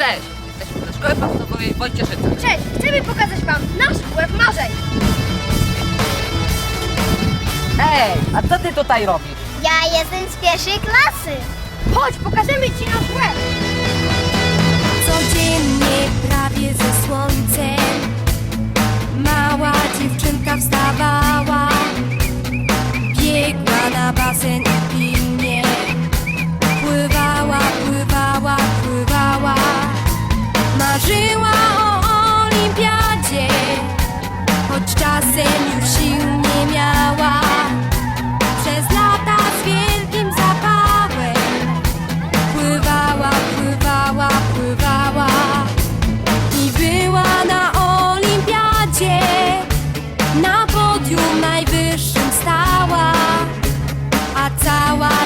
Cześć, jesteśmy ze Szkoły Podstawowej w Wojcieszycach. Cześć, chcemy pokazać Wam nasz łeb marzeń. Ej, a co ty tutaj robisz? Ja jestem z pierwszej klasy. Chodź, pokażemy Ci nasz łeb. Choć czasem już sił nie miała Przez lata z wielkim zapałem Pływała, pływała, pływała i była na olimpiadzie. Na podium najwyższym stała, a cała